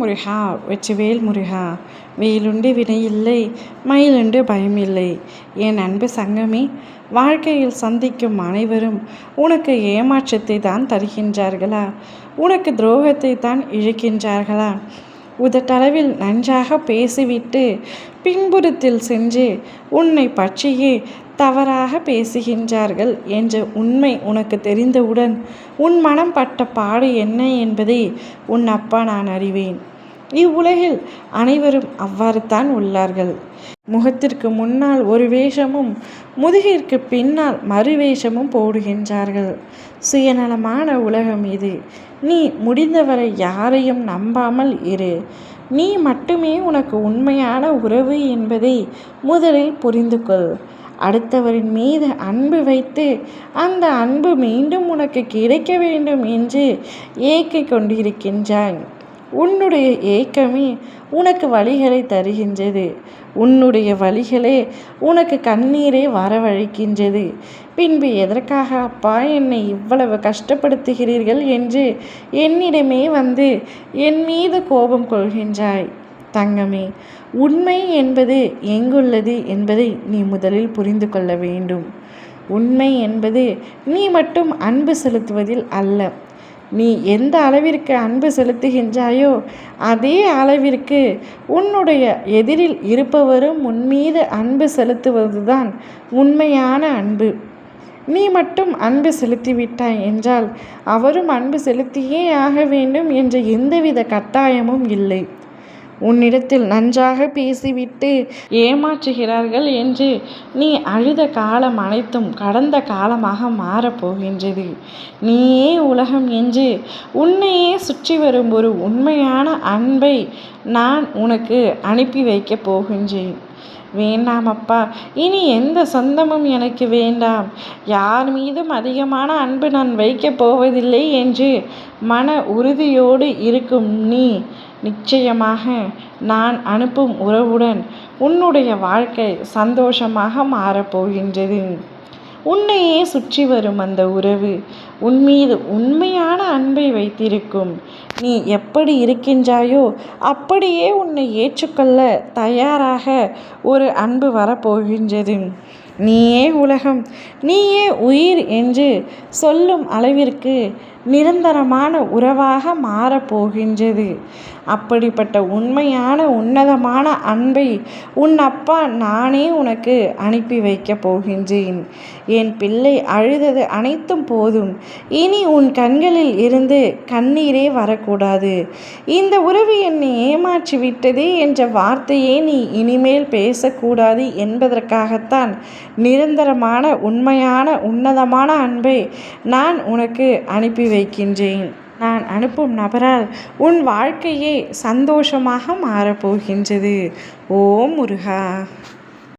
முருகா வெற்றிவேல் முருகா வெயிலுண்டு வினையில்லை மயிலுண்டு பயமில்லை. என் அன்பு சங்கமே வாழ்க்கையில் சந்திக்கும் அனைவரும் உனக்கு ஏமாற்றத்தை தான் தருகின்றார்களா? உனக்கு துரோகத்தை தான் இழுக்கின்றார்களா? உதட்டளவில் நன்றாக பேசிவிட்டு பின்புறத்தில் சென்று உன்னை பற்றியே தவறாக பேசுகின்றார்கள் என்ற உண்மை உனக்கு தெரிந்தவுடன் உன் மனம் பட்ட பாடு என்ன என்பதை உன் அப்பா நான் அறிவேன். இவ்வுலகில் அனைவரும் அவ்வாறு தான் உள்ளார்கள். முகத்திற்கு முன்னால் ஒரு வேஷமும் முதுகிற்கு பின்னால் மறுவேஷமும் போடுகின்றார்கள். சுயநலமான உலகம் இது. நீ முடிந்தவரை யாரையும் நம்பாமல் இரு. நீ மட்டுமே உனக்கு உண்மையான உறவு என்பதை முதலில் புரிந்து கொள் அடுத்தவரின் மீது அன்பு வைத்து அந்த அன்பு மீண்டும் உனக்கு கிடைக்க வேண்டும் என்று ஏக்கை கொண்டிருக்கின்றாய். உன்னுடைய ஏக்கமே உனக்கு வழிகளை தருகின்றது. உன்னுடைய வழிகளே உனக்கு கண்ணீரே வரவழைக்கின்றது. பின்பு எதற்காக அப்பா என்னை இவ்வளவு கஷ்டப்படுத்துகிறீர்கள் என்று என்னிடமே வந்து என் மீது கோபம் கொள்கின்றாய். தங்கமே உண்மை என்பது எங்குள்ளது என்பதை நீ முதலில் புரிந்து கொள்ள வேண்டும். உண்மை என்பது நீ மட்டும் அன்பு செலுத்துவதில் அல்ல. நீ எந்த அளவிற்கு அன்பு செலுத்துகின்றாயோ அதே அளவிற்கு உன்னுடைய எதிரில் இருப்பவரும் உன்மீது அன்பு செலுத்துவதுதான் உண்மையான அன்பு. நீ மட்டும் அன்பு செலுத்திவிட்டாய் என்றால் அவரும் அன்பு செலுத்தியே ஆக வேண்டும் என்ற எந்தவித கட்டாயமும் இல்லை. உன்னிடத்தில் நன்றாக பேசிவிட்டு ஏமாற்றுகிறார்கள் என்று நீ அழுத காலம் அனைத்தும் கடந்த காலமாக மாறப்போகின்றது நீயே உலகம் என்று உன்னையே சுற்றி வரும் ஒரு உண்மையான அன்பை நான் உனக்கு அனுப்பி வைக்கப் போகின்றேன். வேண்டாம் அப்பா இனி எந்த சொந்தமும் எனக்கு வேண்டாம். யார் மீதும் அதிகமான அன்பு நான் வைக்கப் போவதில்லை என்று மன உறுதியோடு இருக்கும் நீ நிச்சயமாக நான் அனுப்பும் உறவுடன் உன்னுடைய வாழ்க்கை சந்தோஷமாக மாறப்போகின்றது உன்னையே சுற்றி வரும் அந்த உறவு உன் மீது உண்மையான அன்பை வைத்திருக்கும். நீ எப்படி இருக்கின்றாயோ அப்படியே உன்னை ஏற்றுக்கொள்ள தயாராக ஒரு அன்பு வரப்போகின்றது. நீயே உலகம் நீயே உயிர் என்று சொல்லும் அளவிற்கு நிரந்தரமான உறவாக மாறப்போகின்றது அப்படிப்பட்ட உண்மையான உன்னதமான அன்பை உன் அப்பா நானே உனக்கு அனுப்பி வைக்கப் போகின்றேன். என் பிள்ளை அழுதது அனைத்தும் போதும். இனி உன் கண்களில் இருந்து கண்ணீரே வரக்கூடாது. இந்த உறவு என்னை ஏமாற்றி விட்டதே என்ற வார்த்தையே நீ இனிமேல் பேசக்கூடாது என்பதற்காகத்தான் நிரந்தரமான உண்மையான உன்னதமான அன்பை நான் உனக்கு அனுப்பி வைக்கின்றேன். நான் அனுப்பும் நபரால் உன் வாழ்க்கையே சந்தோஷமாக மாறப்போகின்றது. ஓம் முருகா!